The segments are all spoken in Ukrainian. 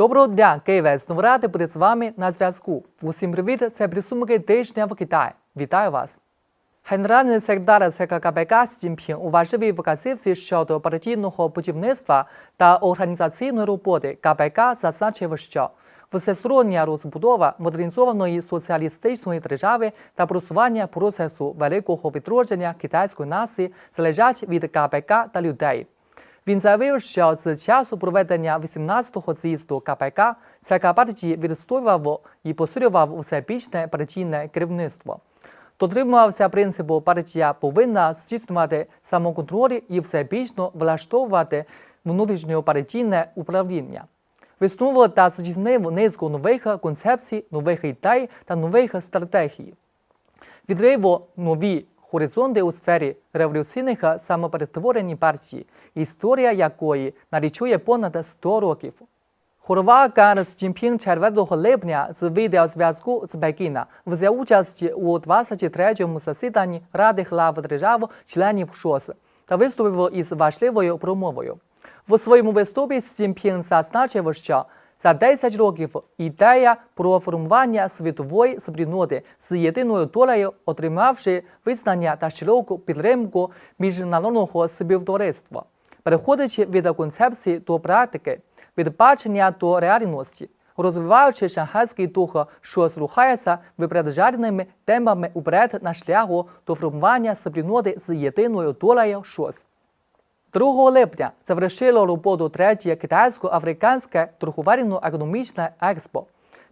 Доброго дня, Києве! Знову ради бути з вами на зв'язку. Усім привіт! Це підсумки тижня в Китаї. Вітаю вас! Генеральний секретар ЦК КПК Сі Цзіньпін у важливій вказівці щодо партійного будівництва та організаційної роботи КПК зазначив, що всестороння розбудова модернізованої соціалістичної держави та просування процесу великого відродження китайської нації залежать від КПК та людей. Він заявив, що з часу проведення 18-го з'їзду КПК ЦК партії відстоював і посилював усебічне партійне керівництво. Дотримувався принципу партія повинна здійснювати самоконтроль і всебічно влаштовувати внутрішньопартійне управління. Висновував та здійснив низку нових концепцій, нових ідей та нових стратегій. Відриво нові горизонти у сфері революційних самоперетворень партії, історія якої налічує понад 100 років. Голова КНР Сі Цзіньпін 4 липня з відеозв'язку з Пекіна взяв участь у 23-му засіданні Ради глав держав членів ШОС та виступив із важливою промовою. В своєму виступі Цзіньпін зазначив, що за 10 років ідея про формування світової спільноти з єдиною долею, отримавши визнання та широку підтримку міжнародного співтовариства, переходячи від концепції до практики, від бачення до реальності, розвиваючи шанхайський дух, що рухається випереджальними темпами уперед на шляху до формування спільноти з єдиною долею ШОС. 2 липня завершило роботу третє китайсько-африканське торговельно-економічне експо,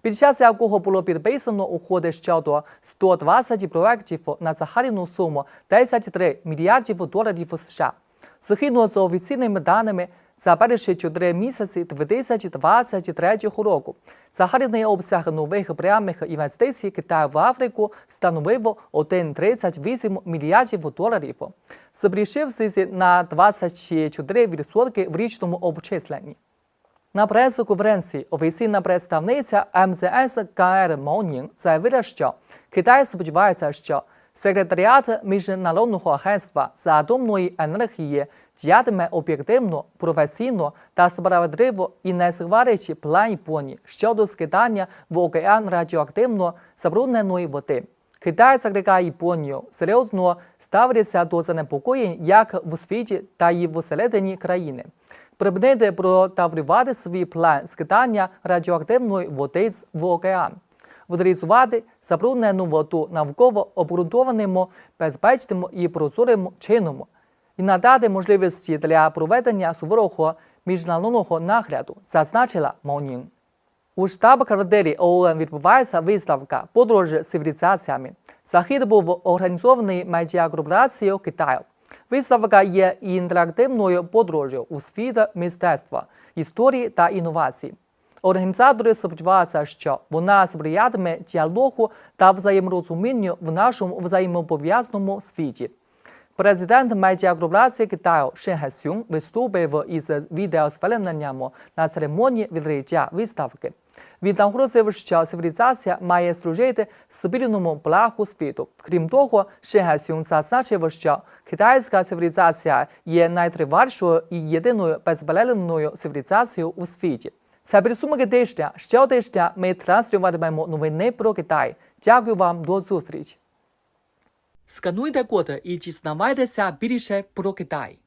під час якого було підписано уходи щодо 120 проєктів на загальну суму 10,3 мільярдів доларів США. Згідно з офіційними даними, за перші 4 місяці 2023 року загальний обсяг нових прямих інвестицій Китаю в Африку становив 1,38 мільярдів доларів, збільшившись на 24% в річному обчисленні. На прес-конференції офіційна представниця МЗС КР Маонінг заявила, що Китай сподівається, що секретаріат Міжнародного агентства з атомної енергії діятиме об'єктивно, професійно та справедливо і не сварячи план Японії щодо скидання в океан радіоактивно забрудненої води. Китай закликає Японію серйозно ставитися до занепокоєнь як в світі, та й всередині країни. Припинити протавлювати свій план скидання радіоактивної води в океан, утилізувати забруднену воду навково обґрунтованим, безпечним і прозорим чином і надати можливості для проведення суворого міжнародного нагляду, зазначила Маонінг. У штаб-квартирі ООН відбувається виставка подорожі цивілізаціями. Захід був організований медіакорпорацією Китаю. Виставка є інтерактивною подорожю у світ мистецтва, історії та інновацій. Організатори сподіваються, що вона сприятиме діалогу та взаєморозумінню в нашому взаємопов'язаному світі. Президент медіакорпорації Китаю Шен Гесюн виступив із відеозверненням на церемонії відкриття виставки. Він наголосив, що цивілізація має служити спільному благу світу. Крім того, Шен Гесюн зазначив, що китайська цивілізація є найтривалішою і єдиною безперервною цивілізацією у світі. Це підсумки тижня. Щотижня ми транслюватимемо новини про Китай. Дякую вам до зустрічі. Скануйте код і дізнавайтеся більше про Китай.